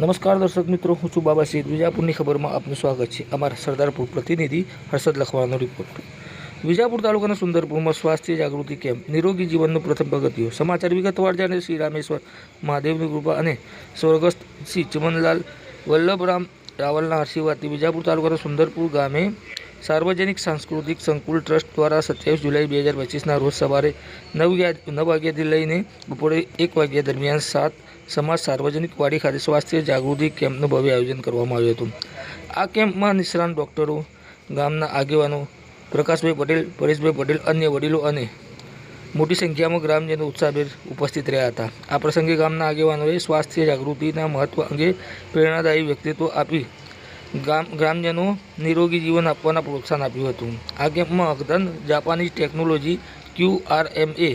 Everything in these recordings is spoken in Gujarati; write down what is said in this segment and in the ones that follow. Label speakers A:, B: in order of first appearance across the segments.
A: નમસ્કાર દર્શક મિત્રો, હું છું બાબા સૈદ વિજાપુરની ખબરમાં આપનું સ્વાગત છે. અમારા સરદારપુર પ્રતિનિધિ હર્ષદ લખવાનો રિપોર્ટ વિજાપુર તાલુકાના સુંદરપુરમાં સ્વાસ્થ્ય જાગૃતિ કેમ્પ, નિરોગી જીવનનું પ્રથમ પગથિયું, સમાચાર વિગતવાર જાણે શ્રી રામેશ્વર મહાદેવની કૃપા અને સ્વર્ગસ્થ શ્રી ચમનલાલ વલ્લભરામ રાવલના આશીર્વાદથી વિજાપુર તાલુકાના સુંદરપુર ગામે સાર્વજનિક સાંસ્કૃતિક સંકુલ ટ્રસ્ટ દ્વારા સત્યાવીસ જુલાઈ બે હજાર પચીસના રોજ સવારે નવ નવ વાગ્યાથી લઈને બપોરે એક વાગ્યા દરમિયાન સાત સમાજ સાર્વજનિક વાડી ખાતે સ્વાસ્થ્ય જાગૃતિ કેમ્પનું ભવ્ય આયોજન કરવામાં આવ્યું હતું. આ કેમ્પમાં નિષ્ણાંત ડૉક્ટરો, ગામના આગેવાનો, પ્રકાશભાઈ પટેલ, પરેશભાઈ પટેલ, અન્ય વડીલો અને મોટી સંખ્યામાં ગ્રામજનો ઉત્સાહભેર ઉપસ્થિત રહ્યા હતા. આ પ્રસંગે ગામના આગેવાનોએ સ્વાસ્થ્ય જાગૃતિના મહત્વ અંગે પ્રેરણાદાયી વ્યક્તિત્વ આપી ગામ ગ્રામજનો નિરોગી જીવન આપવાના પ્રોત્સાહન આપ્યું હતું. આ કેમ્પમાં અગધન જાપાનીઝ ટેકનોલોજી ક્યુઆરએમએ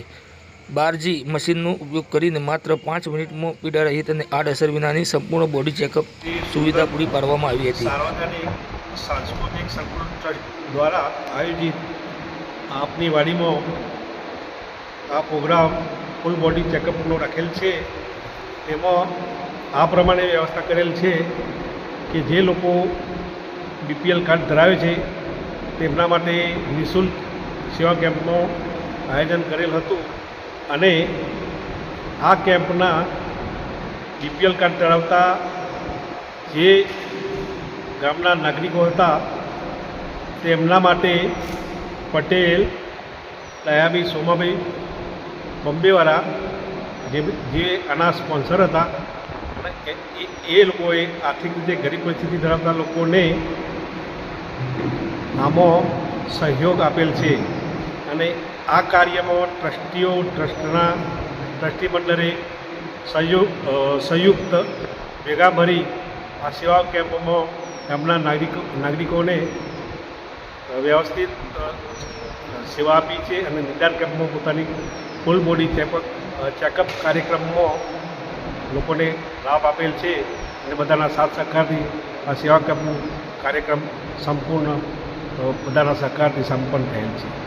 A: બારજી મશીનનો ઉપયોગ કરીને માત્ર પાંચ મિનિટમાં પીડા રહિત અને આડઅસર વિનાની સંપૂર્ણ બોડી ચેકઅપ સુવિધા પૂરી પાડવામાં આવી હતી.
B: સાર્વજનિક સાંસ્કૃતિક સંકુલ દ્વારા આયોજિત આપની વાડીમાં આ પ્રોગ્રામ ફૂલ બોડી ચેકઅપનો રાખેલ છે. તેમાં આ પ્રમાણે વ્યવસ્થા કરેલ છે. કે જે લોકો બીપીએલ કાર્ડ ધરાવે છે, તેમના માટે નિઃશુલ્ક સેવા કેમ્પનું આયોજન કરેલ હતું અને આ કેમ્પના બીપીએલ કાર્ડ ધરાવતા જે ગામના નાગરિકો હતા, તેમના માટે પટેલ દયાબી સોમાભાઈ, બોમ્બેવાળા, જે જે આના સ્પોન્સર હતા અને એ- લોકોએ આર્થિક રીતે ગરીબ પરિસ્થિતિ ધરાવતા લોકોને આમાં સહયોગ આપેલ છે. અને આ કાર્યમાં ટ્રસ્ટીઓ, ટ્રસ્ટના, ટ્રસ્ટી મંડળે સંયુક્ત સંયુક્ત ભેગા ભરી આ સેવા કેમ્પમાં ગામના નાગરિકો, નાગરિકોને વ્યવસ્થિત સેવા આપી છે અને નિદાન કેમ્પમાં પોતાની ફૂલ બોડી ચેકઅપ ચેકઅપ કાર્યક્રમમાં લોકોને લાભ આપેલ છે અને બધાના સાથ સહકારથી આ સેવા કેમ્પનું કાર્યક્રમ સંપૂર્ણ બધાના સહકારથી સંપન્ન થયેલ છે.